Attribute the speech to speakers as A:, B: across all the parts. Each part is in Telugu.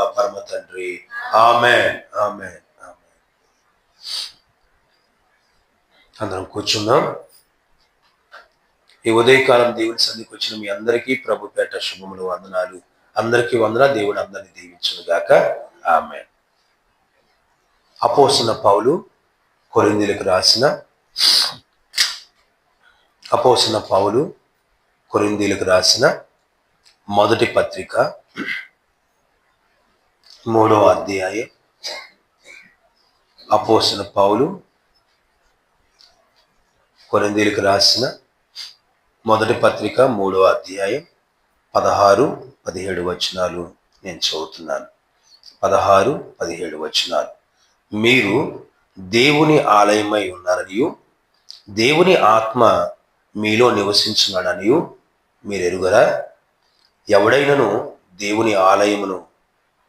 A: మా పరమ తండ్రి. ఆమె ఆమె అందరం కూర్చున్నాం ఈ ఉదయకాలం దేవుని సన్నిధికి వచ్చిన మీ అందరికీ ప్రభు పేట శుభములు వందనాలు. అందరికీ వందన దేవుడు అందరిని దీవించును గాక. ఆమె అపోసిన పౌలు కొరిందీలకు రాసిన అపోసిన పౌలు కొరిందీలకు రాసిన మొదటి పత్రిక మూడవ అధ్యాయం. అపోసిన పౌలు కొరిందీలకు రాసిన మొదటి పత్రిక మూడవ అధ్యాయం పదహారు పదిహేడు వచనాలు నేను చదువుతున్నాను. పదహారు పదిహేడు వచనాలు. మీరు దేవుని ఆలయమై ఉన్నారనియు దేవుని ఆత్మ మీలో నివసించున్నాడనియు మీరు ఎరుగరా? ఎవడైనను దేవుని ఆలయమును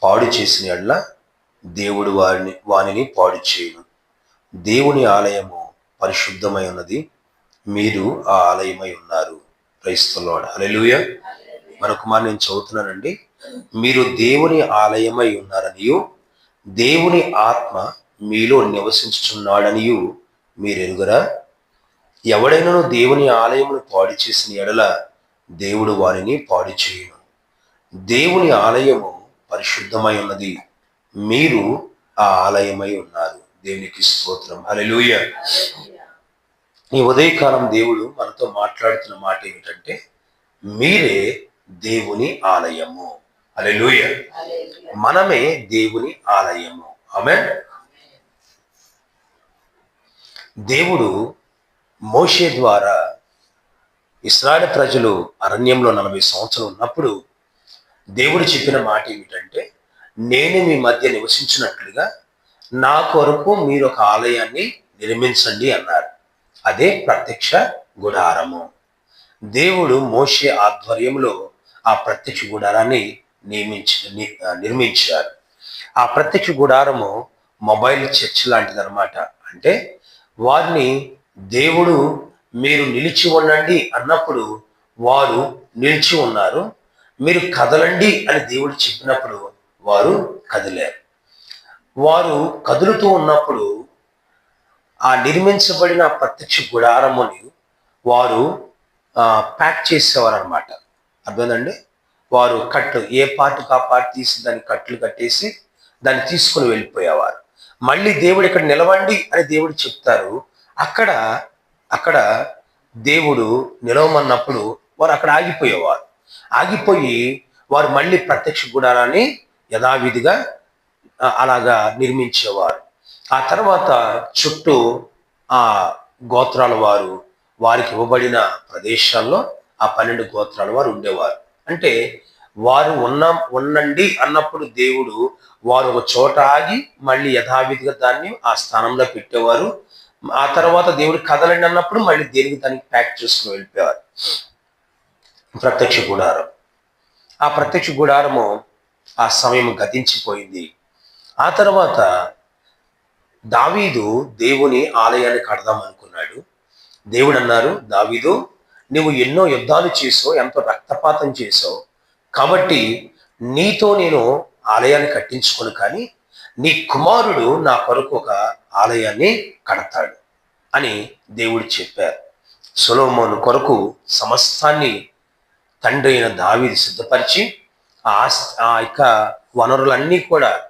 A: పాడు చేసిన ఎడ్ల దేవుడు వారిని వానిని పాడు చేయను. దేవుని ఆలయము పరిశుద్ధమై ఉన్నది. మీరు ఆ ఆలయమై ఉన్నారు. క్రైస్తలోడ అలెలుయ మరొక మాట నేను చదువుతున్నానండి. మీరు దేవుని ఆలయమై ఉన్నారనియు దేవుని ఆత్మ మీలో నివసించుచున్నాడనియు మీరు ఎరుగరా? ఎవడైనా దేవుని ఆలయమును పాడు చేసిన ఎడల దేవుడు వారిని పాడు చేయను. దేవుని ఆలయము పరిశుద్ధమై ఉన్నది. మీరు ఆ ఆలయమై ఉన్నారు. దేవునికి స్తోత్రం. హల్లెలూయ. ఈ ఉదయకాలం దేవుడు మనతో మాట్లాడుతున్న మాట ఏమిటంటే మీరే దేవుని ఆలయము. అలెలుయ మనమే దేవుని ఆలయము. ఆమె దేవుడు మోషే ద్వారా ఇస్రాయల్ ప్రజలు అరణ్యంలో నలభై సంవత్సరాలు ఉన్నప్పుడు దేవుడు చెప్పిన మాట ఏమిటంటే నేను మీ మధ్య నివసించినట్లుగా నా కొరకు మీరు ఒక ఆలయాన్ని నిర్మించండి అన్నారు. అదే ప్రత్యక్ష గుడారము. దేవుడు మోషే ఆధ్వర్యంలో ఆ ప్రత్యక్ష గుడారాన్ని నియమించి నిర్మించారు. ఆ ప్రత్యక్ష గుడారము మొబైల్ చర్చ్ లాంటిది అనమాట అంటే వారిని దేవుడు మీరు నిలిచి ఉండండి అన్నప్పుడు వారు నిలిచి ఉన్నారు. మీరు కదలండి అని దేవుడు చెప్పినప్పుడు వారు కదిలారు. వారు కదులుతూ ఉన్నప్పుడు ఆ నిర్మించబడిన ప్రత్యక్ష గుడారముని వారు ప్యాక్ చేసేవారు అనమాట అర్థమైందండి? వారు కట్లు ఏ పార్ట్కి ఆ పార్ట్ తీసి దాన్ని కట్లు కట్టేసి దాన్ని తీసుకుని వెళ్ళిపోయేవారు. మళ్ళీ దేవుడు ఇక్కడ నిలవండి అని దేవుడు చెప్తారు. అక్కడ అక్కడ దేవుడు నిలవమన్నప్పుడు వారు అక్కడ ఆగిపోయేవారు. ఆగిపోయి వారు మళ్ళీ ప్రత్యక్ష గుడారాన్ని యథావిధిగా అలాగా నిర్మించేవారు. ఆ తర్వాత చుట్టూ ఆ గోత్రాల వారు వారికి ఇవ్వబడిన ప్రదేశాల్లో ఆ పన్నెండు గోత్రాల వారు ఉండేవారు. అంటే వారు ఉన్న ఉండండి అన్నప్పుడు దేవుడు వారు ఒక చోట ఆగి మళ్ళీ యథావిధిగా దాన్ని ఆ స్థానంలో పెట్టేవారు. ఆ తర్వాత దేవుడు కదలండి అన్నప్పుడు మళ్ళీ దేనికి దానికి ప్యాక్ చేసుకుని వెళ్ళిపోయేవారు. ప్రత్యక్ష గుడారం ఆ ప్రత్యక్ష గుడారము ఆ సమయం గతించిపోయింది. ఆ తర్వాత దావీదు దేవుని ఆలయాన్ని కడదాం అనుకున్నాడు. దేవుడు అన్నారు దావీదు నువ్వు ఎన్నో యుద్ధాలు చేసావు ఎంతో రక్తపాతం చేసావు. కాబట్టి నీతో నేను ఆలయాన్ని కట్టించుకోను కానీ నీ కుమారుడు నా కొరకు ఒక ఆలయాన్ని కడతాడు అని దేవుడు చెప్పారు. సులోమోను కొరకు సమస్తాన్ని తండ్రి అయిన దావీది సిద్ధపరిచి ఆ ఆ యొక్క వనరులన్నీ కూడా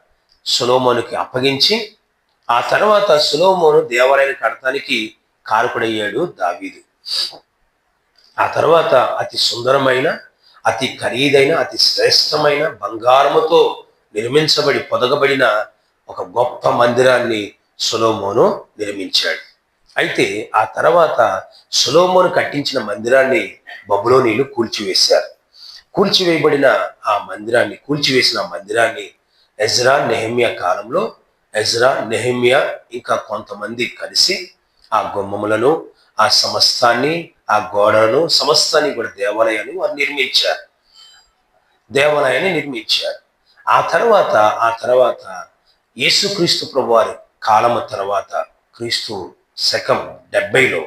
A: సులోమోనుకి అప్పగించి ఆ తర్వాత సులోమోను దేవాలయాన్ని కడటానికి కారకుడయ్యాడు దావీదు. ఆ తర్వాత అతి సుందరమైన అతి ఖరీదైన అతి శ్రేష్టమైన బంగారముతో నిర్మించబడి పొదగబడిన ఒక గొప్ప మందిరాన్ని సులోమోను నిర్మించాడు. అయితే ఆ తర్వాత సులోమోను కట్టించిన మందిరాన్ని బబులోనీలు కూల్చివేశారు. కూల్చివేయబడిన ఆ మందిరాన్ని కూల్చివేసిన మందిరాన్ని ఎజ్రా నెహమియా కాలంలో ఎజ్రా నెహమియా ఇంకా కొంతమంది కలిసి ఆ గుమ్మములను ఆ సమస్తాన్ని ఆ గోడలను సమస్తాన్ని కూడా దేవాలయాన్ని వారు నిర్మించారు. దేవాలయాన్ని నిర్మించారు. ఆ తర్వాత ఆ తర్వాత యేసుక్రీస్తు ప్రభువారి కాలము తర్వాత క్రీస్తు శకం డెబ్బైలో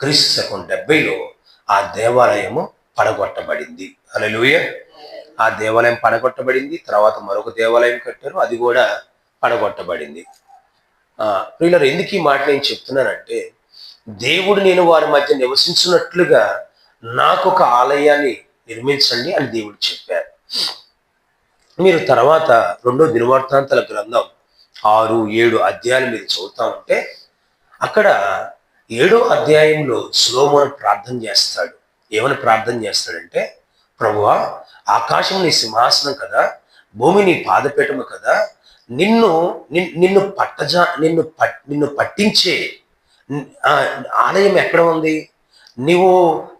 A: క్రీస్తు శకం డెబ్బైలో ఆ దేవాలయము పడగొట్టబడింది. అలలుయ ఆ దేవాలయం పడగొట్టబడింది తర్వాత మరొక దేవాలయం కట్టారు అది కూడా పడగొట్టబడింది. ఆ, ఎందుకు ఈ మాట నేను చెప్తున్నానంటే దేవుడు నేను వారి మధ్య నివసించినట్లుగా నాకు ఒక ఆలయాన్ని నిర్మించండి అని దేవుడు చెప్పారు. మీరు తర్వాత రెండో దినవార్తాంతల గ్రంథం ఆరు ఏడు అధ్యాయాలు మీరు చదువుతా ఉంటే అక్కడ ఏడో అధ్యాయంలో సులోమోను ప్రార్థన చేస్తాడు. ఏమని ప్రార్థన చేస్తాడంటే ప్రభువా ఆకాశం నీ సింహాసనం కదా భూమి నీ పాదపీఠము కదా నిన్ను నిన్- నిన్ను పట్టజా నిన్ను పట్ నిన్ను పట్టించే ఆలయం ఎక్కడ ఉంది? నీవు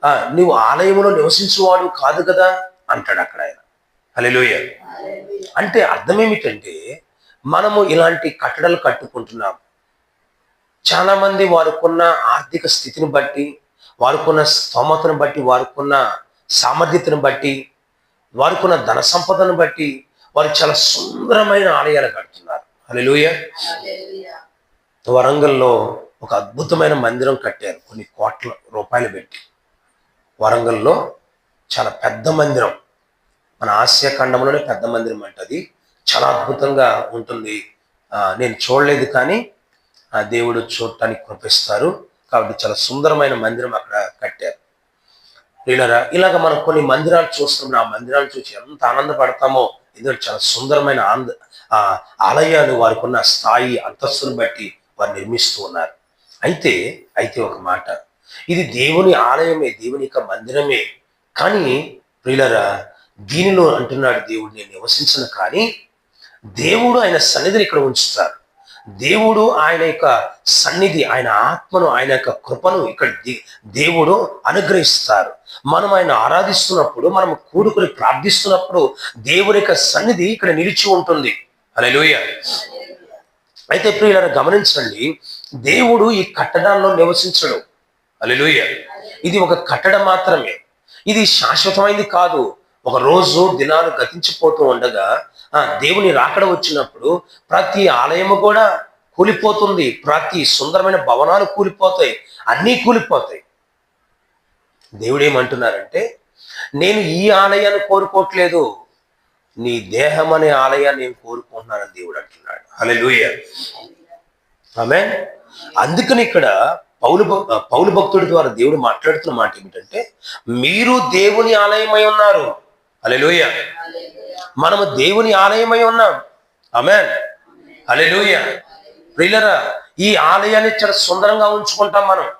A: ఆ, నీవు ఆలయంలో నివసించువాడు కాదు కదా అంటాడు అక్కడ ఆయన. హల్లెలూయా. అంటే అర్థం ఏమిటంటే మనము ఇలాంటి కట్టడలు కట్టుకుంటున్నాం. చాలా మంది వారికున్న ఆర్థిక స్థితిని బట్టి వారికున్న స్తోమతను బట్టి వారికున్న సామర్థ్యతను బట్టి వారికున్న ధన సంపదను బట్టి వారు చాలా సుందరమైన ఆలయాలు కడుతున్నారు. హల్లెలూయ. వరంగల్లో ఒక అద్భుతమైన మందిరం కట్టారు. కొన్ని కోట్ల రూపాయలు పెట్టి. వరంగల్లో చాలా పెద్ద మందిరం. మన ఆసియా ఖండంలోనే పెద్ద మందిరం అంటది చాలా అద్భుతంగా ఉంటుంది. నేను చూడలేదు కానీ దేవుడు చూడటానికి కృపిస్తారు. కాబట్టి చాలా సుందరమైన మందిరం అక్కడ కట్టారు. వీళ్ళరా ఇలాగ మనం కొన్ని మందిరాలు చూస్తున్నాం ఆ మందిరాలు చూసి ఎంత ఆనందపడతామో ఎందుకంటే చాలా సుందరమైన ఆంద ఆ ఆలయాలు వారికి ఉన్న స్థాయి అంతస్తును బట్టి వారు నిర్మిస్తూ ఉన్నారు. అయితే అయితే ఒక మాట. ఇది దేవుని ఆలయమే దేవుని యొక్క మందిరమే. కానీ ప్రియులరా దీనిలో అంటున్నాడు దేవుడు నేను నివసించను కానీ దేవుడు ఆయన సన్నిధిని ఇక్కడ ఉంచుతారు దేవుడు ఆయన యొక్క సన్నిధి ఆయన ఆత్మను ఆయన యొక్క కృపను ఇక్కడ దేవుడు అనుగ్రహిస్తారు. మనం ఆయన ఆరాధిస్తున్నప్పుడు మనం కూడుకుని ప్రార్థిస్తున్నప్పుడు దేవుని యొక్క సన్నిధి ఇక్కడ నిలిచి ఉంటుంది. హల్లెలూయా. అయితే ఇప్పుడు గమనించండి దేవుడు ఈ కట్టడాల్లో నివసించడు. హల్లెలూయా. ఇది ఒక కట్టడం మాత్రమే. ఇది శాశ్వతమైంది కాదు. ఒక రోజు దినాలు గతించిపోతూ ఉండగా దేవుని రాకడ వచ్చినప్పుడు ప్రతి ఆలయము కూడా కూలిపోతుంది. ప్రతి సుందరమైన భవనాలు కూలిపోతాయి. అన్నీ కూలిపోతాయి. దేవుడు ఏమంటున్నారంటే నేను ఈ ఆలయాన్ని కోరుకోవట్లేదు. నీ దేహం అనే ఆలయాన్ని నేను కోరుకుంటున్నానని దేవుడు అంటున్నాడు. హల్లెలూయా. ఆమె అందుకని ఇక్కడ పౌలు భక్- పౌలు భక్తుడి ద్వారా దేవుడు మాట్లాడుతున్న మాట ఏమిటంటే మీరు దేవుని ఆలయమై ఉన్నారు. హల్లెలూయా. మనము దేవుని ఆలయమై ఉన్నాం. అమెన్ అలెలుయ ప్రియులరా ఈ ఆలయాన్ని చాలా సుందరంగా ఉంచుకుంటాం మనం.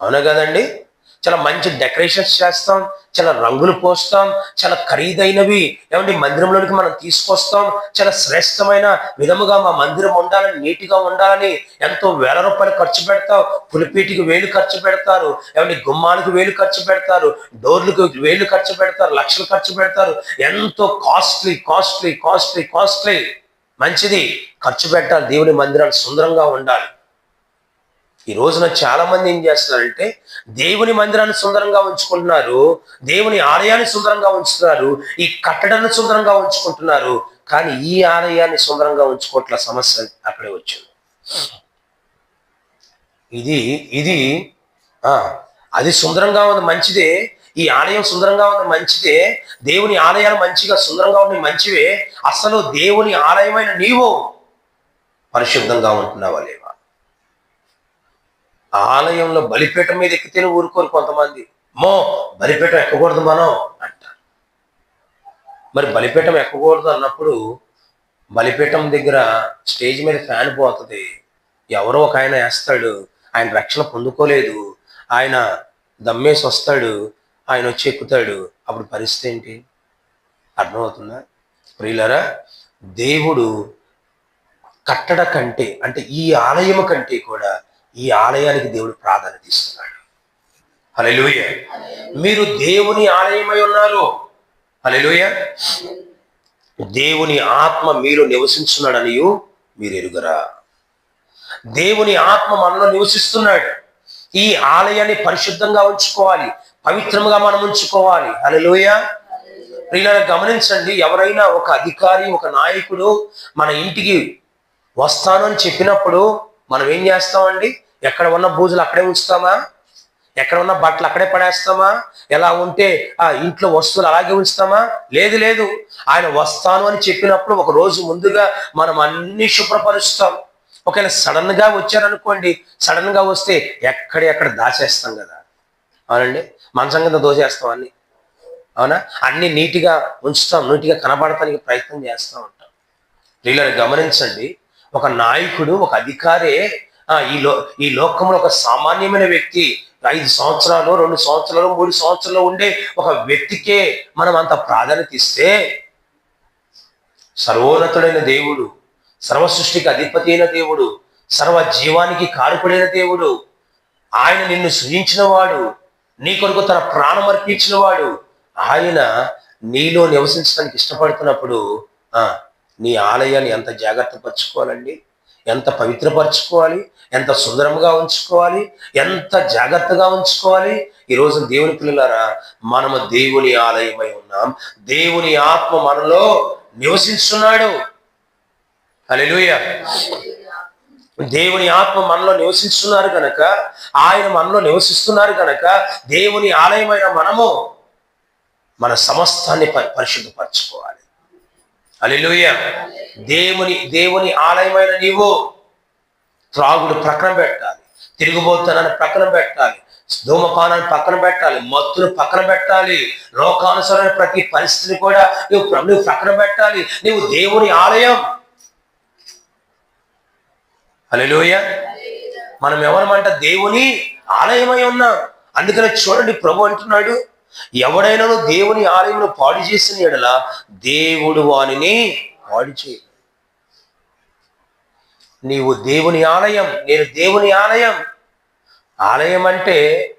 A: అవునా కదండి? చాలా మంచి డెకరేషన్స్ చేస్తాం చాలా రంగులు పోస్తాం చాలా ఖరీదైనవి. ఏమంటే మందిరంలోనికి మనం తీసుకొస్తాం చాలా శ్రేష్టమైన విధముగా మా మందిరం ఉండాలని నీటిగా ఉండాలని ఎంతో వేల రూపాయలు ఖర్చు పెడతాం. పులిపీటికి వేలు ఖర్చు పెడతారు. ఏమంటే గుమ్మానికి వేలు ఖర్చు పెడతారు. డోర్లకు వేలు ఖర్చు పెడతారు. లక్షలు ఖర్చు పెడతారు. ఎంతో కాస్ట్లీ కాస్ట్లీ కాస్ట్లీ కాస్ట్లీ మంచిది. ఖర్చు పెట్టాలి. దేవుని మందిరాలు సుందరంగా ఉండాలి. ఈ రోజున చాలా మంది ఏం చేస్తున్నారంటే దేవుని మందిరాన్ని సుందరంగా ఉంచుకుంటున్నారు దేవుని ఆలయాన్ని సుందరంగా ఉంచుతున్నారు ఈ కట్టడాన్ని సుందరంగా ఉంచుకుంటున్నారు కానీ ఈ ఆలయాన్ని సుందరంగా ఉంచుకోవట్ల సమస్య అక్కడే వచ్చింది. ఇది ఇది ఆ అది సుందరంగా ఉంది మంచిదే. ఈ ఆలయం సుందరంగా ఉంది మంచిదే. దేవుని ఆలయాలు మంచిగా సుందరంగా ఉండి మంచివే. అసలు దేవుని ఆలయమైన నీవు పరిశుద్ధంగా ఉంటున్నావా లేవా? ఆలయంలో బలిపీఠం మీద ఎక్కితేనే ఊరుకోరు కొంతమంది. మో బలిపీఠం ఎక్కకూడదు మనం అంటారు. మరి బలిపీఠం ఎక్కకూడదు అన్నప్పుడు బలిపీఠం దగ్గర స్టేజ్ మీద ఫ్యాన్ పోతుంది. ఎవరో ఒక ఆయన వేస్తాడు. ఆయన రక్షణ పొందుకోలేదు. ఆయన దమ్మేసి వస్తాడు. ఆయన వచ్చి ఎక్కుతాడు. అప్పుడు పరిస్థితి ఏంటి? అర్థమవుతుందా? ప్రియులరా దేవుడు కట్టడ కంటే అంటే ఈ ఆలయం కంటే కూడా ఈ ఆలయానికి దేవుడు ప్రాధాన్యత ఇస్తున్నాడు. హల్లెలూయ. మీరు దేవుని ఆలయమై ఉన్నారు. హల్లెలూయ. దేవుని ఆత్మ మీరు నివసించున్నాడనియు మీరు ఎరుగరా. దేవుని ఆత్మ మనలో నివసిస్తున్నాడు. ఈ ఆలయాన్ని పరిశుద్ధంగా ఉంచుకోవాలి. పవిత్రంగా మనం ఉంచుకోవాలి. హల్లెలూయ. ప్రియులను గమనించండి ఎవరైనా ఒక అధికారి ఒక నాయకుడు మన ఇంటికి వస్తాను అని చెప్పినప్పుడు మనం ఏం చేస్తామండి? ఎక్కడ ఉన్న బూజులు అక్కడే ఉంచుతామా? ఎక్కడ ఉన్న బట్టలు అక్కడే పడేస్తామా? ఎలా ఉంటే ఆ ఇంట్లో వస్తువులు అలాగే ఉంచుతామా? లేదు లేదు. ఆయన వస్తాను అని చెప్పినప్పుడు ఒక రోజు ముందుగా మనం అన్ని శుభ్రపరుస్తాం. ఒకవేళ సడన్గా వచ్చారనుకోండి సడన్గా వస్తే ఎక్కడెక్కడ దాచేస్తాం కదా. అవునండి? మంచం కింద దోచేస్తాం అన్ని. అవునా? అన్ని నీట్గా ఉంచుతాం నీట్గా కనబడటానికి ప్రయత్నం చేస్తూ ఉంటాం. వీళ్ళని గమనించండి. ఒక నాయకుడు ఒక అధికారే ఈ లో ఈ లోకంలో ఒక సామాన్యమైన వ్యక్తి ఐదు సంవత్సరాలు రెండు సంవత్సరాలు మూడు సంవత్సరాలు ఉండే ఒక వ్యక్తికే మనం అంత ప్రాధాన్యత ఇస్తే సర్వోన్నతుడైన దేవుడు సర్వ సృష్టికి అధిపతి అయిన దేవుడు సర్వ జీవానికి కారుకుడైన దేవుడు ఆయన నిన్ను సృజించిన వాడు నీ కొరకు తన ప్రాణం అర్పించిన వాడు ఆయన నీలో నివసించడానికి ఇష్టపడుతున్నప్పుడు ఆ నీ ఆలయాన్ని ఎంత జాగ్రత్త పరచుకోవాలండి? ఎంత పవిత్రపరచుకోవాలి ఎంత సుందరంగా ఉంచుకోవాలి ఎంత జాగ్రత్తగా ఉంచుకోవాలి. ఈ రోజు దేవుని పిల్లలారా మనము దేవుని ఆలయమై ఉన్నాం. దేవుని ఆత్మ మనలో నివసిస్తున్నాడు అలెలుయ దేవుని ఆత్మ మనలో నివసిస్తున్నారు కనుక ఆయన మనలో నివసిస్తున్నారు కనుక దేవుని ఆలయమైన మనము మన సమస్తాన్ని పరిశుద్ధపరచుకోవాలి. అలెలుయ దేవుని దేవుని ఆలయమైన నీవు త్రాగుడు ప్రక్కన పెట్టాలి తిరుగుబోతానని ప్రక్కన పెట్టాలి ధూమపానాన్ని పక్కన పెట్టాలి మత్తును పక్కన పెట్టాలి లోకానుసరమైన ప్రతి పరిస్థితిని కూడా నువ్వు ప్ర- పక్కన పెట్టాలి. నువ్వు దేవుని ఆలయం. అలెలుయ మనం ఎవరమంట దేవుని ఆలయమై ఉన్నాం. అందుకనే చూడండి ప్రభు అంటున్నాడు. ఎవడైనా దేవుని ఆలయంలో పాడు చేసిన ఎడల దేవుడు వానిని పాడు చేయి నీవు దేవుని ఆలయం నేను దేవుని ఆలయం. ఆలయం అంటే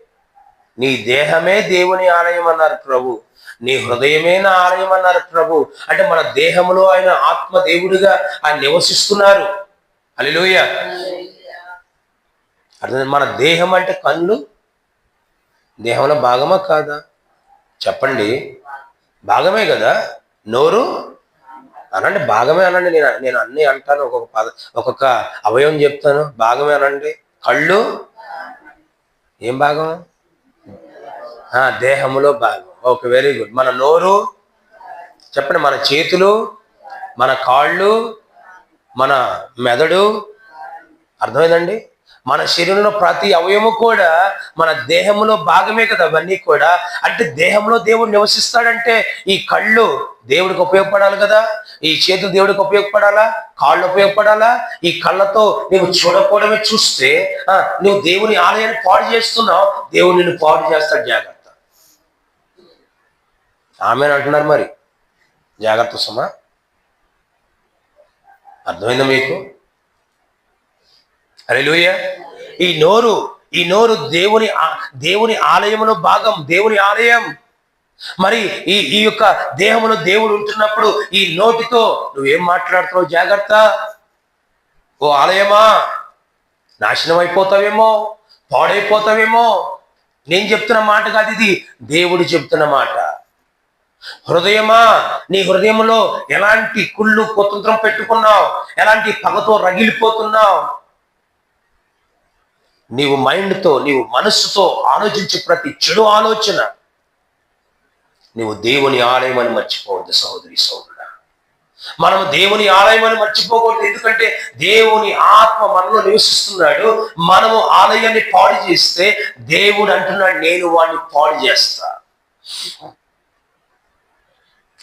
A: నీ దేహమే దేవుని ఆలయం అన్నారు ప్రభు. నీ హృదయమే నా ఆలయం అన్నారు ప్రభు. అంటే మన దేహంలో ఆయన ఆత్మ దేవుడిగా ఆయన నివసిస్తున్నారు. హల్లెలూయ. అర్థం మన దేహం అంటే కళ్ళు. దేహంలో భాగమా కాదా? చెప్పండి. భాగమే కదా? నోరు? అనండి భాగమే అనండి. నేను నేను అన్ని అంటాను. ఒక్కొక్క పద ఒక్కొక్క అవయవం చెప్తాను. భాగమే అనండి. కళ్ళు? ఏం భాగం? దేహములో భాగం. Okay very good. మన నోరు? చెప్పండి మన చేతులు? మన కాళ్ళు? మన మెదడు? అర్థమైందండి? మన శరీరంలో ప్రతి అవయము కూడా మన దేహంలో భాగమే కదా అవన్నీ కూడా. అంటే దేహంలో దేవుడు నివసిస్తాడంటే ఈ కళ్ళు దేవుడికి ఉపయోగపడాలి కదా? ఈ చేతులు దేవుడికి ఉపయోగపడాలా? కాళ్ళు ఉపయోగపడాలా? ఈ కళ్ళతో నువ్వు చూడకపోవడమే చూస్తే నువ్వు దేవుని ఆలయాన్ని పాడు చేస్తున్నావు దేవుడు నిన్ను పాడు చేస్తాడు జాగ్రత్త. ఆమె అంటున్నారు మరి. జాగ్రత్త సుమా. అర్థమైందా మీకు? అరెలుయ ఈ నోరు ఈ నోరు దేవుని ఆ- దేవుని ఆలయములో భాగం దేవుని ఆలయం. మరి ఈ ఈ యొక్క దేహములో దేవుడు ఉంటున్నప్పుడు ఈ నోటితో నువ్వేం మాట్లాడుతున్నావు? జాగ్రత్త. ఓ ఆలయమా నాశనం అయిపోతావేమో పాడైపోతావేమో. నేను చెప్తున్న మాట కాదు ఇది దేవుడు చెప్తున్న మాట. హృదయమా నీ హృదయంలో ఎలాంటి కుళ్ళు కుతంత్రం పెట్టుకున్నావు? ఎలాంటి పగతో రగిలిపోతున్నావు? నీవు మైండ్తో నీవు మనస్సుతో ఆలోచించే ప్రతి చెడు ఆలోచన నీవు దేవుని ఆలయం అని మర్చిపోవద్దు సహోదరి సహోదరుడా మనం దేవుని ఆలయం అని మర్చిపోకూడదు. ఎందుకంటే దేవుని ఆత్మ మనలో నివసిస్తున్నాడు. మనము ఆలయాన్ని పాడు చేస్తే దేవుడు అంటున్నాడు నేను వాడిని పాడు చేస్తా.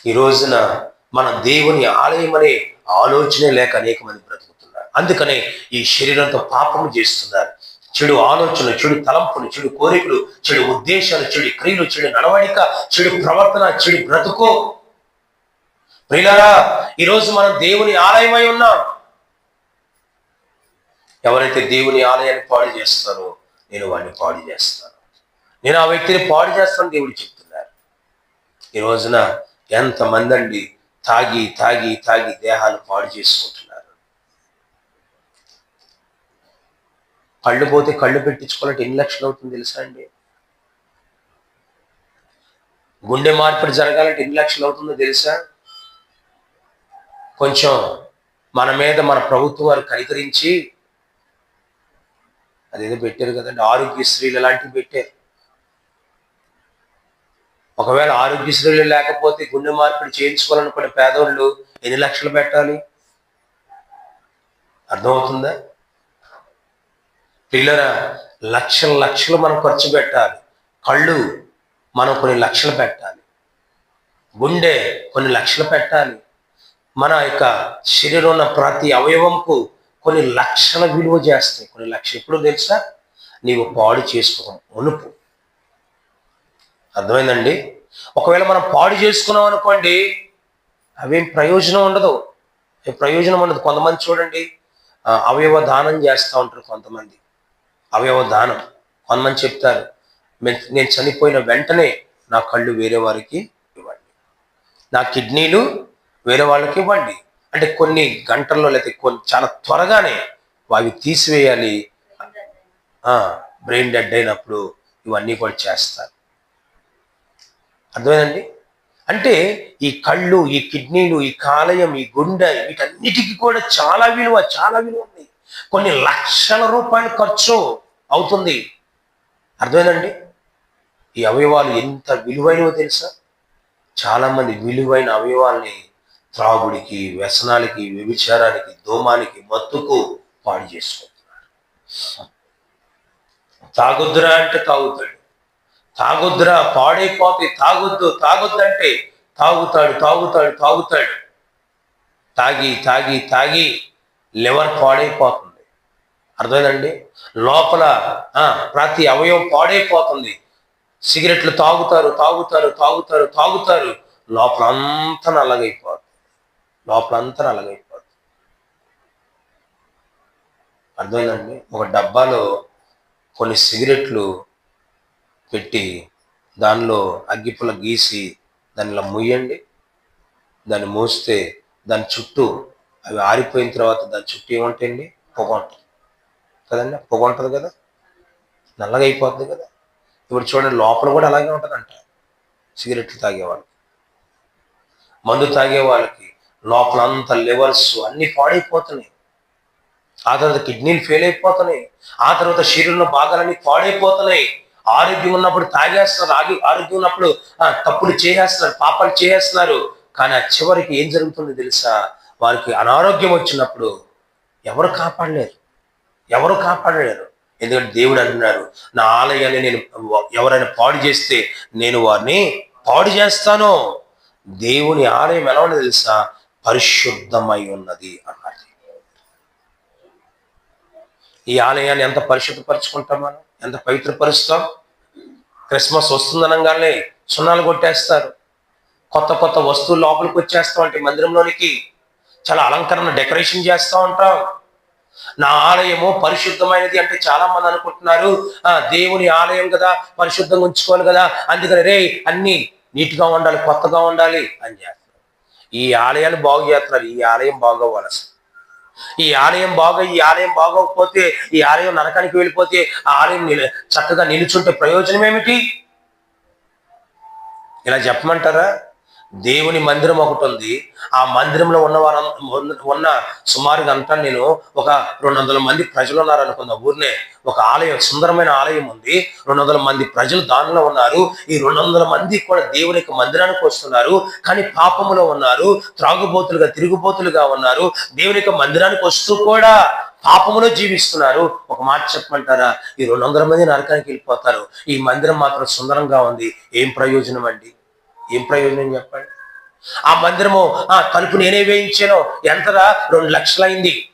A: ఈ రోజున మన దేవుని ఆలయం అనే ఆలోచనే లేక అనేక మంది బ్రతుకుతున్నారు. అందుకనే ఈ శరీరంతో పాపము చేస్తున్నారు. చెడు ఆలోచనలు చెడు తలంపులు చెడు కోరికలు చెడు ఉద్దేశాలు చెడు క్రియలు చెడు నడవడిక చెడు ప్రవర్తన చెడు బ్రతుకు. ప్రియులారా ఈరోజు మనం దేవుని ఆలయమై ఉన్నాం. ఎవరైతే దేవుని ఆలయాన్ని పాడు చేస్తారో నేను వాడిని పాడు చేస్తాను. నేను ఆ వ్యక్తిని పాడు చేస్తాను దేవుడు చెప్తున్నారు. ఈ రోజున ఎంతమంది అండి తాగి తాగి తాగి దేహాలు పాడు చేసుకుంటున్నారు. కళ్ళు పోతే కళ్ళు పెట్టించుకోవాలంటే ఎన్ని లక్షలు అవుతుంది తెలుసా అండి? గుండె మార్పిడి జరగాలంటే ఎన్ని లక్షలు అవుతుందో తెలుసా? కొంచెం మన మీద మన ప్రభుత్వం వారు కనికరించి అదేదో పెట్టారు కదండి ఆరోగ్యశ్రీలు ఇలాంటివి పెట్టారు. ఒకవేళ ఆరోగ్యశ్రీలు లేకపోతే గుండె మార్పిడి చేయించుకోవాలనుకునే పేదోళ్ళు ఎన్ని లక్షలు పెట్టాలి? అర్థమవుతుందా? పిల్లరా లక్షల లక్షలు మనం ఖర్చు పెట్టాలి. కళ్ళు మనం కొన్ని లక్షలు పెట్టాలి. గుండె కొన్ని లక్షలు పెట్టాలి. మన యొక్క శరీరం ఉన్న ప్రతి అవయవంకు కొన్ని లక్షల విలువ చేస్తాయి. కొన్ని లక్షలు ఎప్పుడు తెలుసా? నీవు పాడు చేసుకోవడం మునుపు అర్థమైందండి? ఒకవేళ మనం పాడు చేసుకున్నాం అనుకోండి అవేం ప్రయోజనం ఉండదు. ప్రయోజనం ఉండదు. కొంతమంది చూడండి అవయవ దానం చేస్తూ ఉంటారు కొంతమంది. అవయవ దానం. కొంతమంది చెప్తారు నేను చనిపోయిన వెంటనే నా కళ్ళు వేరే వారికి ఇవ్వండి. నా కిడ్నీలు వేరే వాళ్ళకి ఇవ్వండి. అంటే కొన్ని గంటల్లో లేకపోతే కొన్ని చాలా త్వరగానే అవి తీసివేయాలి. బ్రెయిన్ డెడ్ అయినప్పుడు ఇవన్నీ కూడా చేస్తారు. అర్థమేనండి అంటే ఈ కళ్ళు ఈ కిడ్నీలు ఈ కాలయం ఈ గుండె వీటన్నిటికీ కూడా చాలా విలువ చాలా విలువ ఉంది కొన్ని లక్షల రూపాయలు ఖర్చు అవుతుంది. అర్థమైందండి? ఈ అవయవాలు ఎంత విలువైనవో తెలుసా? చాలామంది విలువైన అవయవాల్ని త్రాగుడికి వ్యసనాలకి వ్యభిచారానికి దోమానికి మత్తుకు పాడు చేసుకుంటున్నారు. తాగొద్దురా అంటే తాగుతాడు. తాగొద్దురా పాడైపోతే తాగొద్దు తాగొద్దు అంటే తాగుతాడు తాగుతాడు తాగుతాడు. తాగి తాగి తాగి లివర్ పాడైపోతుంది. అర్థమైందండి? లోపల ప్రతి అవయవం పాడైపోతుంది. సిగరెట్లు తాగుతారు తాగుతారు తాగుతారు తాగుతారు. లోపల అంతా నల్లగైపోతుంది. లోపల అంతా నల్లగైపోతుంది. అర్థమైందండి? ఒక డబ్బాలో కొన్ని సిగరెట్లు పెట్టి దానిలో అగ్గిపుల్ల గీసి దానిలో ముయ్యండి. దాన్ని మూస్తే దాని చుట్టూ అవి ఆరిపోయిన తర్వాత దాని చుట్టూ ఏమంటాయండి? పొగ ఉంటుంది. కదండి? పొగ ఉంటుంది కదా? నల్లగా అయిపోతుంది కదా? ఇప్పుడు చూడండి లోపల కూడా అలాగే ఉంటుందంట. సిగరెట్లు తాగేవాళ్ళకి మందు తాగే వాళ్ళకి లోపల అంత లివర్స్ అన్ని పాడైపోతున్నాయి. ఆ తర్వాత కిడ్నీలు ఫెయిల్ అయిపోతున్నాయి. ఆ తర్వాత శరీరంలో భాగాలన్నీ పాడైపోతున్నాయి. ఆరోగ్యం ఉన్నప్పుడు తాగేస్తున్నారు ఆగి ఆరోగ్యం ఉన్నప్పుడు తప్పులు చేసేస్తున్నారు పాపాలు చేసేస్తున్నారు. కానీ ఆ చివరికి ఏం జరుగుతుందో తెలుసా? వారికి అనారోగ్యం వచ్చినప్పుడు ఎవరు కాపాడలేరు. ఎవరు కాపాడలేరు. ఎందుకంటే దేవుడు అంటున్నారు నా ఆలయాన్ని నేను ఎవరైనా పాడు చేస్తే నేను వారిని పాడు చేస్తాను. దేవుని ఆలయం ఎలా ఉన్నది తెలుసా? పరిశుద్ధమై ఉన్నది అన్నది. ఈ ఆలయాన్ని ఎంత పరిశుద్ధపరచుకుంటాం మనం? ఎంత పవిత్రపరుస్తాం? క్రిస్మస్ వస్తుందనగానే సున్నాలు కొట్టేస్తారు. కొత్త కొత్త వస్తువులు లోపలికి వచ్చేస్తాం అంటే మందిరంలోనికి. చాలా అలంకరణ డెకరేషన్ చేస్తూ ఉంటాం. నా ఆలయము పరిశుద్ధమైనది అంటే చాలా మంది అనుకుంటున్నారు. ఆ దేవుని ఆలయం కదా పరిశుద్ధంగా ఉంచుకోవాలి కదా. అందుకని రే అన్ని నీట్గా ఉండాలి కొత్తగా ఉండాలి అని చేస్తారు ఈ ఆలయాన్ని బాగు చేస్తున్నారు ఈ ఆలయం బాగోవాలి అసలు. ఈ ఆలయం బాగా ఈ ఆలయం బాగోకపోతే ఈ ఆలయం నరకానికి వెళ్ళిపోతే ఆ ఆలయం నిల- చక్కగా నిలుచుంటే ప్రయోజనం ఏమిటి? ఇలా చెప్పమంటారా? దేవుని మందిరం ఒకటి ఉంది. ఆ మందిరంలో ఉన్న వారు ఉన్న సుమారుగా అంతా నేను ఒక రెండు వందల మంది ప్రజలు ఉన్నారు అనుకుందాం ఊరినే. ఒక ఆలయం సుందరమైన ఆలయం ఉంది. రెండు వందల మంది ప్రజలు దానిలో ఉన్నారు. ఈ రెండు వందల మంది కూడా దేవుని యొక్క మందిరానికి వస్తున్నారు. కానీ పాపములో ఉన్నారు. త్రాగుబోతులుగా తిరుగుబోతులుగా ఉన్నారు. దేవుని యొక్క మందిరానికి వస్తూ కూడా పాపములో జీవిస్తున్నారు. ఒక మాట చెప్పమంటారా? ఈ రెండు వందల మంది నరకానికి వెళ్ళిపోతారు. ఈ మందిరం మాత్రం సుందరంగా ఉంది. ఏం ప్రయోజనం అండి? ఏం ప్రయోజనం చెప్పండి? ఆ మందిరము ఆ తలుపు నేనే వేయించాను? ఎంతరా రెండు లక్షలైంది.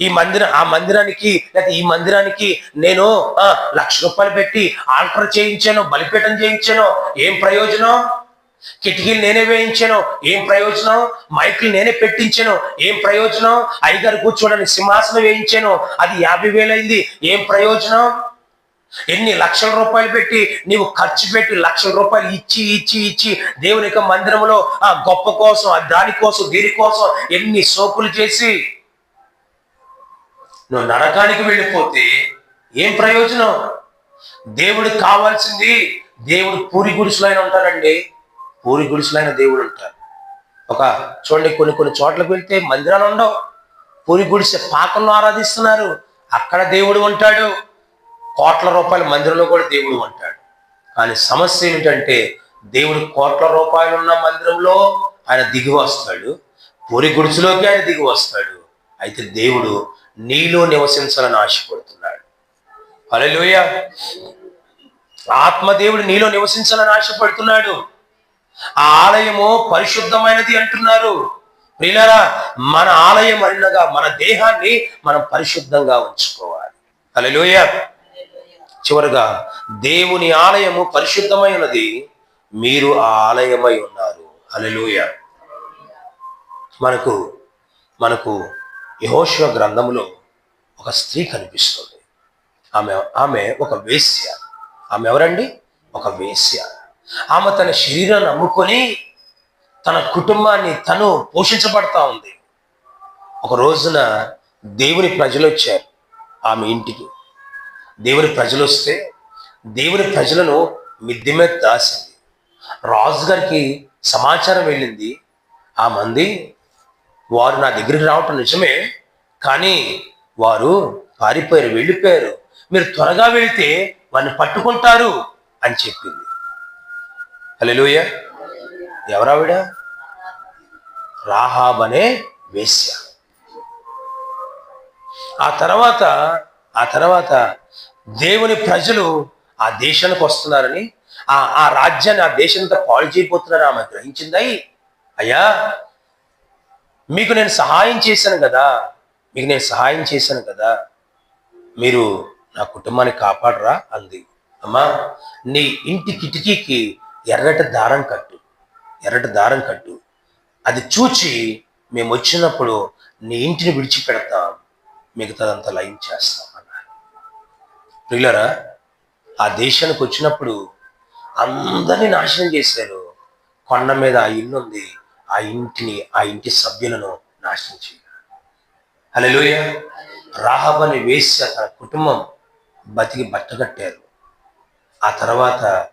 A: ఈ మందిరం ఆ మందిరానికి లేకపోతే ఈ మందిరానికి నేను లక్ష రూపాయలు పెట్టి ఆల్టర్ చేయించాను బలిపీఠం చేయించాను? ఏం ప్రయోజనం? కిటికీలు నేనే వేయించాను? ఏం ప్రయోజనం? మైకులు నేనే పెట్టించాను? ఏం ప్రయోజనం? అయ్యగారు కూర్చోడానికి సింహాసనం వేయించాను? అది యాభై వేలైంది. ఏం ప్రయోజనం? ఎన్ని లక్షల రూపాయలు పెట్టి నీవు ఖర్చు పెట్టి లక్షల రూపాయలు ఇచ్చి ఇచ్చి ఇచ్చి దేవుని యొక్క మందిరంలో ఆ గొప్ప కోసం ఆ దాని కోసం దీని కోసం ఎన్ని సోకులు చేసి నువ్వు నరకానికి వెళ్ళిపోతే ఏం ప్రయోజనం? దేవుడికి కావాల్సింది దేవుడు పూరి గుడిసెలైన ఉంటారండి పూరి గుడిసులైన దేవుడు ఉంటారు ఒక చూడండి కొన్ని కొన్ని చోట్లకు వెళ్తే మందిరాలు ఉండవు. పూరి గుడిసె పాకంలో ఆరాధిస్తున్నారు. అక్కడ దేవుడు ఉంటాడు. కోట్ల రూపాయల మందిరంలో కూడా దేవుడు అంటాడు. కానీ సమస్య ఏమిటంటే దేవుడు కోట్ల రూపాయలు ఉన్న మందిరంలో ఆయన దిగి వస్తాడు. పొరి గుడిసులోకి ఆయన దిగి వస్తాడు. అయితే దేవుడు నీలో నివసించాలని ఆశపడుతున్నాడు. అలలోయ ఆత్మదేవుడు నీలో నివసించాలని ఆశపడుతున్నాడు. ఆ ఆలయము పరిశుద్ధమైనది అంటున్నారు. ప్రియులారా మన ఆలయం అన్నగా మన దేహాన్ని మనం పరిశుద్ధంగా ఉంచుకోవాలి. అలలోయ చివరగా దేవుని ఆలయము పరిశుద్ధమై ఉన్నది. మీరు ఆ ఆలయమై ఉన్నారు. హల్లెలూయ. మనకు మనకు యహోశివ గ్రంథములో ఒక స్త్రీ కనిపిస్తుంది. ఆమె ఆమె ఒక వేశ్య. ఆమె ఎవరండి? ఒక వేశ్య. ఆమె తన శరీరాన్ని అమ్ముకొని తన కుటుంబాన్ని తను పోషించబడతా ఉంది. ఒక రోజున దేవుని ప్రజలు వచ్చారు. ఆమె ఇంటికి. దేవుని ప్రజలు వస్తే దేవుని ప్రజలను మిద్దె మీద దాసింది. రాజుగారికి సమాచారం వెళ్ళింది. ఆ మంది వారు నా దగ్గరికి రావటం నిజమే కానీ వారు పారిపోయారు వెళ్ళిపోయారు. మీరు త్వరగా వెళితే వారిని పట్టుకుంటారు అని చెప్పింది. హలోయ ఎవరావిడ? రాహాబ్ అనే వేశ్య. ఆ తర్వాత ఆ తర్వాత దేవుని ప్రజలు ఆ దేశానికి వస్తున్నారని ఆ ఆ రాజ్యాన్ని ఆ దేశంతో పాలు చేయబోతున్నారని ఆమె గ్రహించిందై. అయ్యా మీకు నేను సహాయం చేశాను కదా మీకు నేను సహాయం చేశాను కదా మీరు నా కుటుంబాన్ని కాపాడరా అంది. అమ్మా నీ ఇంటి కిటికీకి ఎర్రటి దారం కట్టు ఎర్రటి దారం కట్టు. అది చూచి మేము వచ్చినప్పుడు నీ ఇంటిని విడిచిపెడతాం మిగతాదంతా లైన్ చేస్తాం. ప్రియులరా ఆ దేశానికి వచ్చినప్పుడు అందరినీ నాశనం చేశారు కొండ మీద ఆ ఇల్లు ఉంది ఆ ఇంటిని ఆ ఇంటి సభ్యులను నాశనం చేయాలి హలోయ రాహబని వేసి తన కుటుంబం బతికి బట్టగట్టారు ఆ తర్వాత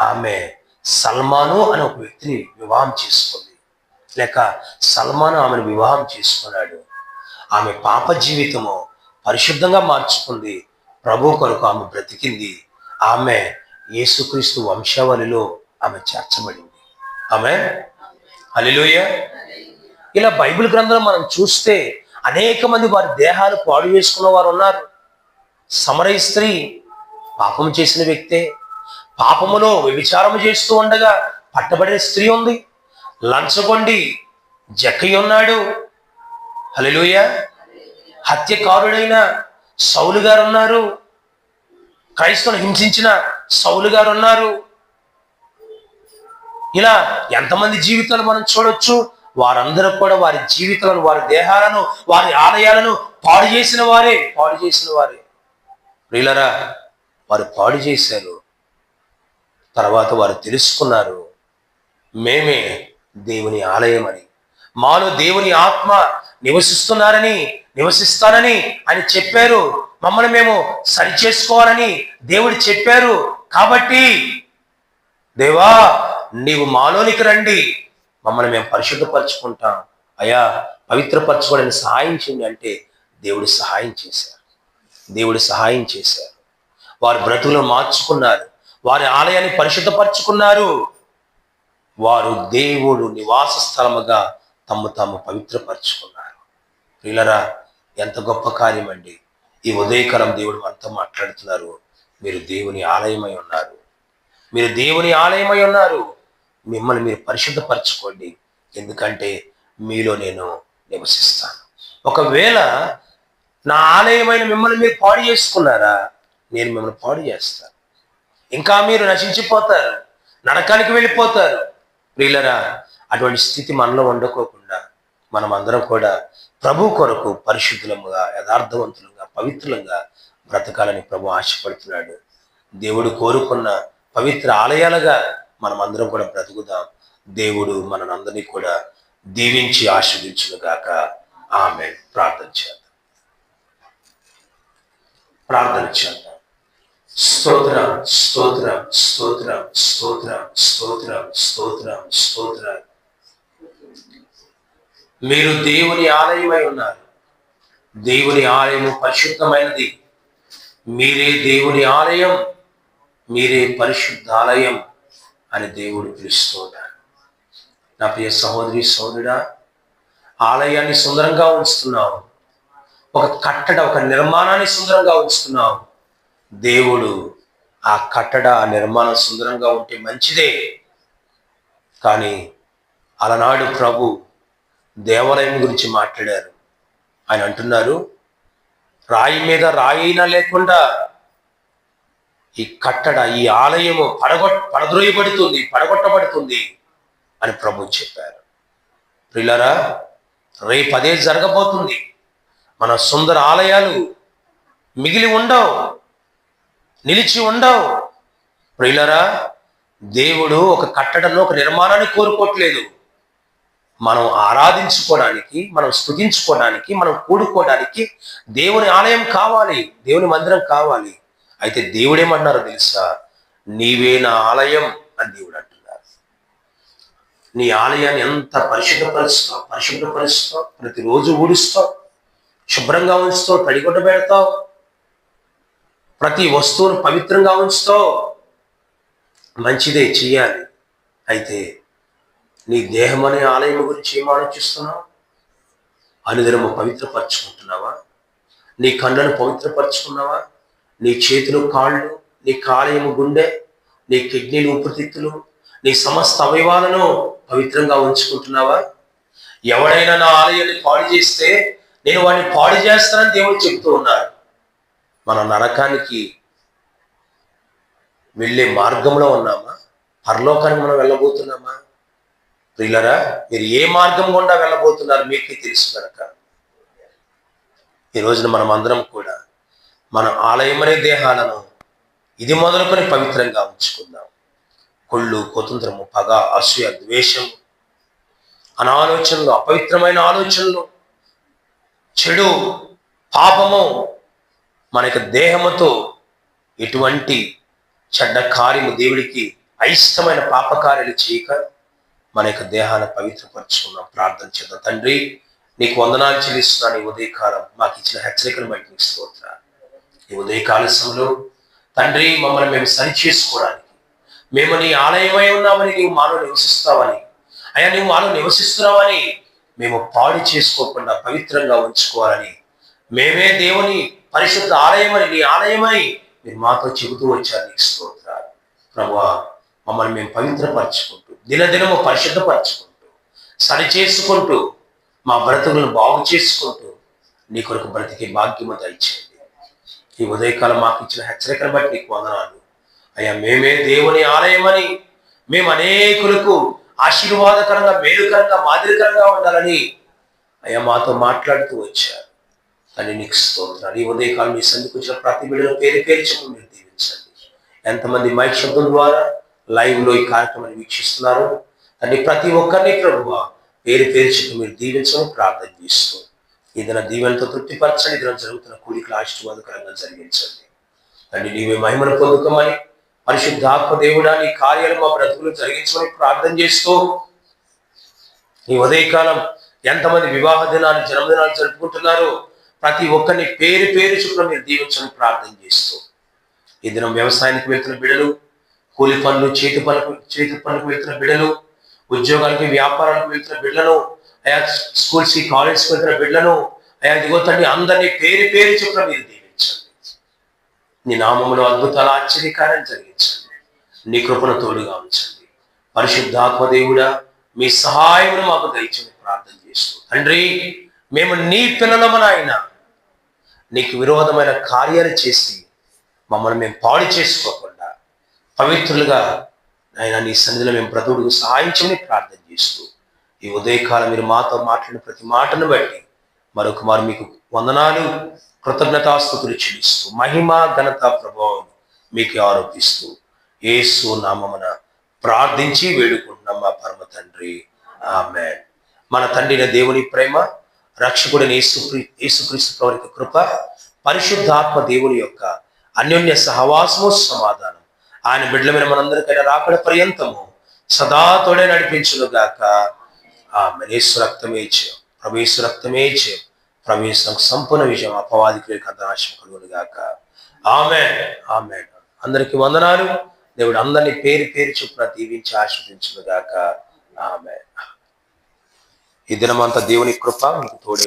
A: ఆమె సల్మాను అనే ఒక వ్యక్తిని వివాహం చేసుకుంది. లేక సల్మాను ఆమెను వివాహం చేసుకున్నాడు. ఆమె పాప జీవితము పరిశుద్ధంగా మార్చుకుంది. ప్రభు కొరకు ఆమె బ్రతికింది. ఆమె యేసుక్రీస్తు వంశావళిలో ఆమె చేర్చబడింది. ఆమె అలిలోయ ఇలా బైబిల్ గ్రంథంలో మనం చూస్తే అనేక మంది వారి దేహాలు పాడు చేసుకున్న వారు ఉన్నారు. సమరయ స్త్రీ పాపం చేసిన వ్యక్తే పాపములో వ్యభిచారం చేస్తూ ఉండగా పట్టబడిన స్త్రీ ఉంది. లంచగొండి జక్కయ్య ఉన్నాడు హల్లెలూయ. హత్యకారుడైన సౌలు గారు ఉన్నారు క్రైస్తవులు హింసించిన సౌలు గారు ఉన్నారు ఇలా ఎంతమంది జీవితాలు మనం చూడొచ్చు? వారందరూ కూడా వారి జీవితాలను వారి దేహాలను వారి ఆలయాలను పాడు చేసిన వారే పాడు చేసిన వారే. ప్రియులరా వారు పాడు చేశారు. తర్వాత వారు తెలుసుకున్నారు మేమే దేవుని ఆలయం అని. మాలో దేవుని ఆత్మ నివసిస్తున్నారని నివసిస్తానని అని చెప్పారు. మమ్మల్ని మేము సరి చేసుకోవాలని దేవుడు చెప్పారు. కాబట్టి దేవా నీవు మాలోనికి రండి. మమ్మల్ని మేము పరిశుద్ధపరచుకుంటాం. అయ్యా పవిత్రపరచుకోవడానికి సహాయం చేయండి అంటే దేవుడు సహాయం చేశారు. దేవుడు సహాయం చేశారు. వారి బ్రతుకులను మార్చుకున్నారు. వారి ఆలయాన్ని పరిశుద్ధపరచుకున్నారు. వారు దేవుడు నివాస స్థలముగా తమ్ము తాము పవిత్రపరచుకున్నారు. ప్రియులరా ఎంత గొప్ప కార్యం అండి ఈ ఉదయకాలం దేవుడు మనతో మాట్లాడుతున్నారు. మీరు దేవుని ఆలయమై ఉన్నారు. మీరు దేవుని ఆలయమై ఉన్నారు. మిమ్మల్ని మీరు పరిశుద్ధపరచుకోండి. ఎందుకంటే మీలో నేను నివసిస్తాను. ఒకవేళ నా ఆలయమైన మిమ్మల్ని మీరు పాడు చేసుకున్నారా? నేను మిమ్మల్ని పాడు చేస్తాను. ఇంకా మీరు నశించిపోతారు. నరకానికి వెళ్ళిపోతారు. ప్రియులరా అటువంటి స్థితి మనలో ఉండకోకుండా మనం అందరం కూడా ప్రభు కొరకు పరిశుద్ధులముగా యథార్థవంతులుగా పవిత్రులంగా బ్రతకాలని ప్రభు ఆశపడుతున్నాడు. దేవుడు కోరుకున్న పవిత్ర ఆలయాలుగా మనం అందరం కూడా బ్రతుకుదాం. దేవుడు మనందరినీ కూడా దీవించి ఆస్వాదించును గాక ఆమె ప్రార్థన చేద్దాం. ప్రార్థన చేద్దాం. స్తోత్రం స్తోత్రం స్తోత్రం స్తోత్రం స్తోత్రం స్తోత్రం స్తోత్రం. మీరు దేవుని ఆలయమై ఉన్నారు. దేవుని ఆలయము పరిశుద్ధమైనది. మీరే దేవుని ఆలయం మీరే పరిశుద్ధాలయం అని దేవుడు పిలుస్తూ ఉన్నాడు నా ప్రియ సహోదరి సోదరుడా ఆలయాన్ని సుందరంగా ఉంచుతున్నావు. ఒక కట్టడ ఒక నిర్మాణాన్ని సుందరంగా ఉంచుతున్నావు. దేవుడు ఆ కట్టడ ఆ నిర్మాణం సుందరంగా ఉంటే మంచిదే. కానీ అలనాడు ప్రభు దేవాలయం గురించి మాట్లాడారు. ఆయన అంటున్నారు రాయి మీద రాయినా లేకుండా ఈ కట్టడ ఈ ఆలయము పడగొట్ పడద్రోయబడుతుంది పడగొట్టబడుతుంది అని ప్రభు చెప్పారు. ప్రిల్లరా రేపు అదే జరగబోతుంది. మన సుందర ఆలయాలు మిగిలి ఉండవు నిలిచి ఉండవు. ప్రియులరా దేవుడు ఒక కట్టడంలో ఒక నిర్మాణాన్ని కోరుకోవట్లేదు మనం ఆరాధించుకోవడానికి మనం స్తుతించుకోవడానికి మనం కూడుకోవడానికి దేవుని ఆలయం కావాలి దేవుని మందిరం కావాలి. అయితే దేవుడేమన్నారు తెలుసా? నీవే నా ఆలయం అని దేవుడు అంటున్నారు నీ ఆలయాన్ని ఎంత పరిశుభ్రపరుస్తావు పరిశుభ్రపరుస్తావు ప్రతిరోజు ఊడుస్తావు శుభ్రంగా ఉంచుతావు తడిగొట్ట పెడతావు ప్రతి వస్తువును పవిత్రంగా ఉంచుతావు. మంచిదే చెయ్యాలి. అయితే నీ దేహం అనే ఆలయం గురించి ఏం ఆలోచిస్తున్నావు? అనుదినము పవిత్రపరచుకుంటున్నావా? నీ కళ్ళను పవిత్రపరచుకున్నావా? నీ చేతులు కాళ్ళు నీ కాలయము గుండె నీ కిడ్నీలు ఊపిరితిత్తులు నీ సమస్త అవయవాలను పవిత్రంగా ఉంచుకుంటున్నావా? ఎవడైనా నా ఆలయాన్ని పాడు చేస్తే నేను వాడిని పాడు చేస్తానని దేవుడు చెప్తూ ఉన్నారు మన నరకానికి వెళ్ళే మార్గంలో ఉన్నామా? పరలోకానికి మనం వెళ్ళబోతున్నామా? ప్రియులరా మీరు ఏ మార్గం గుండా వెళ్ళబోతున్నారు మీకే తెలుసు కనుక ఈ రోజున మనం అందరం కూడా మన ఆలయమనే దేహాలను ఇది మొదలుకొని పవిత్రంగా ఉంచుకుందాం. కొళ్ళు కుతంత్రము పగ అసూయ ద్వేషము అనాలోచనలు అపవిత్రమైన ఆలోచనలు చెడు పాపము మన యొక్క దేహముతో ఎటువంటి చెడ్డ కార్యము దేవుడికి అయిష్టమైన పాపకార్యాలు చేయక మన యొక్క దేహాన్ని పవిత్రపరచుకున్నాం ప్రార్థన చేద్దాం. తండ్రి నీకు వందనాలు చెల్లిస్తున్నాను. ఈ ఉదయకాలం మాకు ఇచ్చిన హెచ్చరికను బయట నీకు స్తోత్ర ఈ ఉదయకాల సమయంలో తండ్రి మమ్మల్ని మేము సరి చేసుకోవడానికి మేము నీ ఆలయమై ఉన్నామని నీవు మాలో నివసిస్తావని అయ్యా నువ్వు మాలో నివసిస్తున్నావని మేము పాడు చేసుకోకుండా పవిత్రంగా ఉంచుకోవాలని మేమే దేవుని పరిశుద్ధ ఆలయమని నీ ఆలయమై మీరు మాతో చెబుతూ వచ్చారు. నీకు స్తోత్రాలు. ప్రభా మమ్మల్ని మేము పవిత్రపరచుకుంటాం దినదినము పరిశుద్ధపరచుకుంటూ సరి చేసుకుంటూ మా బ్రతుకులను బాగు చేసుకుంటూ నీ కొరకు బ్రతికి భాగ్యము దయచేయండి. ఈ ఉదయకాలం మాకు ఇచ్చిన హెచ్చరికను బట్టి నీకు వందనాలు. అయ్యా మేమే దేవుని ఆలయమని మేము అనేకులకు ఆశీర్వాదకరంగా మేలుకరంగా మాదిరికరంగా ఉండాలని అయ్యా మాతో మాట్లాడుతూ వచ్చారు. అని నీకు స్తోత్రాలు. ఈ ఉదయకాలం మీ సందుకు వచ్చిన ప్రతి బిడ్డను పేరు పేర్చుకుని మీరు దీవించండి. ఎంతమంది మైక్ శబ్దం ద్వారా లైవ్లో ఈ కార్యక్రమాన్ని వీక్షిస్తున్నారు. అని ప్రతి ఒక్కరిని ప్రభువ పేరు పేరు మీరు దీవించమని ప్రార్థన చేస్తూ ఏదైనా దీవెనతో తృప్తిపరచండి. ఏదైనా జరుగుతున్న కూలికలు ఆశీర్వాదకరంగా జరిగించండి. తండ్రి నీవే మహిమను పొందుకోమని పరిశుద్ధాత్మ దేవుడా నీ కార్యాలు మా బ్రతుకులు జరిగించమని ప్రార్థన చేస్తూ ఈ ఉదయకాలం ఎంతమంది వివాహ దినాలు జన్మదినాలు జరుపుకుంటున్నారో ప్రతి ఒక్కరిని పేరు పేరు చుట్టూ మీరు దీవించమని ప్రార్థన చేస్తూ ఈ దినం వ్యవసాయానికి వెళ్తున్న బిడ్డలు కూలి పనులు చేతి పనులకు చేతి పనులకు వెళ్తున్న బిడ్డలు ఉద్యోగాలకి వ్యాపారాలకు వెళ్తున్న బిడ్డలను ఆయా స్కూల్స్కి కాలేజ్కి వెళ్తున్న బిడ్డలను అయా ఇదిగో తండ్రి అందరినీ పేరు పేరు చెప్పిన మీరు దీవించండి. నీ నామములో అద్భుతాలు ఆశ్చర్యకారం జరిగించండి. నీ కృపను తోడుగా ఉంచండి. పరిశుద్ధాత్మ దేవుడా మీ సహాయమును మాకు దయచని ప్రార్థన చేస్తూ తండ్రి మేము నీ పిల్లలమని ఆయన నీకు విరోధమైన కార్యాలు చేసి మమ్మల్ని మేము పాడు చేసుకోకూడదు పవిత్రులుగా ఆయన నీ సన్నిధిలో మేము బ్రతుకుడుకు సహాయం ప్రార్థన చేస్తూ ఈ ఉదయకాలం మీరు మాతో మాట్లాడిన ప్రతి మాటను బట్టి మరొక మారు మీకు వందనాలు కృతజ్ఞతాస్థుతులు చెల్లిస్తూ మహిమ ఘనత ప్రభావం మీకు ఆరోపిస్తూ ఏసు నామమున ప్రార్థించి వేడుకుంటున్నాం మా పరమ తండ్రి. ఆమె మన తండ్రిన దేవుని ప్రేమ రక్షకుడిని యేసు యేసుక్రీస్తు ప్రభు కృప పరిశుద్ధాత్మ దేవుని యొక్క అన్యోన్య సహవాసము సమాధానం. ఆయన బిడ్డల మీద మనందరికైనా రాకడ పర్యంతము సదా తోడే నడిపించును గాక. ఆమె యేసు రక్తమే చేయం ప్రవేశ రక్తమే చేయం ప్రవేశం సంపూర్ణ విజయం అపవాదికి అంత నాశం కలుగును గాక. ఆమె ఆమె అందరికి వందనాలు. దేవుడు అందరినీ పేరు పేరు చొప్పున దీవించి ఆశ్రదించును గాక. ఆమె ఈ దినమంతా దేవుని కృప మీకు తోడే